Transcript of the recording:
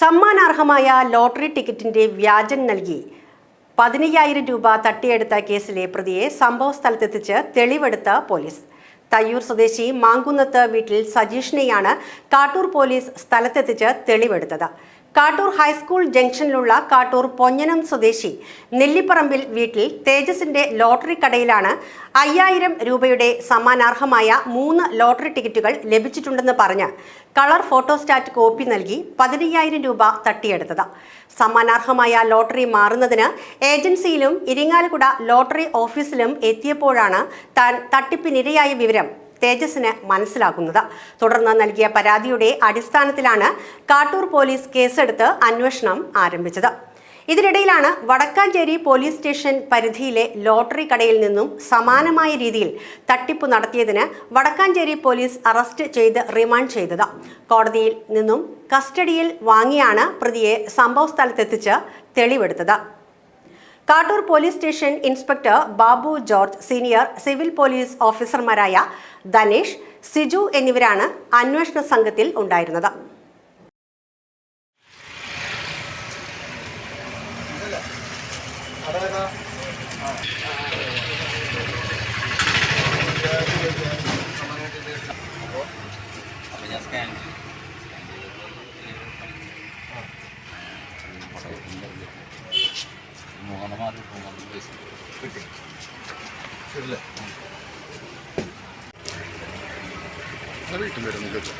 സമ്മാനാർഹമായ lottery ടിക്കറ്റിന്റെ വ്യാജം നൽകി പതിനയ്യായിരം രൂപ തട്ടിയെടുത്ത കേസിലെ പ്രതിയെ സംഭവ സ്ഥലത്തെത്തിച്ച് തെളിവെടുത്ത പോലീസ്. തയ്യൂർ സ്വദേശി മാങ്കുന്നത്ത് വീട്ടിൽ സജീഷിനെയാണ് കാട്ടൂർ പോലീസ് സ്ഥലത്തെത്തിച്ച് തെളിവെടുത്തത്. കാട്ടൂർ ഹൈസ്കൂൾ ജംഗ്ഷനിലുള്ള കാട്ടൂർ പൊന്നനം സ്വദേശി നെല്ലിപ്പറമ്പിൽ വീട്ടിൽ തേജസിന്റെ ലോട്ടറി കടയിലാണ് അയ്യായിരം രൂപയുടെ സമ്മാനാർഹമായ മൂന്ന് ലോട്ടറി ടിക്കറ്റുകൾ ലഭിച്ചിട്ടുണ്ടെന്ന് പറഞ്ഞ് കളർ ഫോട്ടോസ്റ്റാറ്റ് കോപ്പി നൽകി പതിനയ്യായിരം രൂപ തട്ടിയെടുത്തത്. സമ്മാനാർഹമായ ലോട്ടറി മാറുന്നതിന് ഏജൻസിയിലും ഇരിങ്ങാലക്കുട ലോട്ടറി ഓഫീസിലും എത്തിയപ്പോഴാണ് താൻ തട്ടിപ്പിനിരയായ വിവരം തേജസിന് മനസ്സിലാക്കുന്നത്. തുടർന്ന് നൽകിയ പരാതിയുടെ അടിസ്ഥാനത്തിലാണ് കാട്ടൂർ പോലീസ് കേസെടുത്ത് അന്വേഷണം ആരംഭിച്ചത്. ഇതിനിടയിലാണ് വടക്കാഞ്ചേരി പോലീസ് സ്റ്റേഷൻ പരിധിയിലെ ലോട്ടറി കടയിൽ നിന്നും സമാനമായ രീതിയിൽ തട്ടിപ്പ് നടത്തിയതിന് വടക്കാഞ്ചേരി പോലീസ് അറസ്റ്റ് ചെയ്ത് റിമാൻഡ് ചെയ്തത്. കോടതിയിൽ നിന്നും കസ്റ്റഡിയിൽ വാങ്ങിയാണ് പ്രതിയെ സംഭവ സ്ഥലത്തെത്തിച്ച് തെളിവെടുത്തത്. Kattoor police station inspector Babu George senior civil police ഓഫീസർമാരായ ധനേഷ് സിജു എന്നിവരാണ് അന്വേഷണ സംഘത്തിൽ ഉണ്ടായിരുന്നത്. ഞാൻ സ്കാൻ മൂന്ന് പൈസ കിട്ടി ശരിയല്ലേ വീട്ടിൽ വരുന്നു കേട്ടോ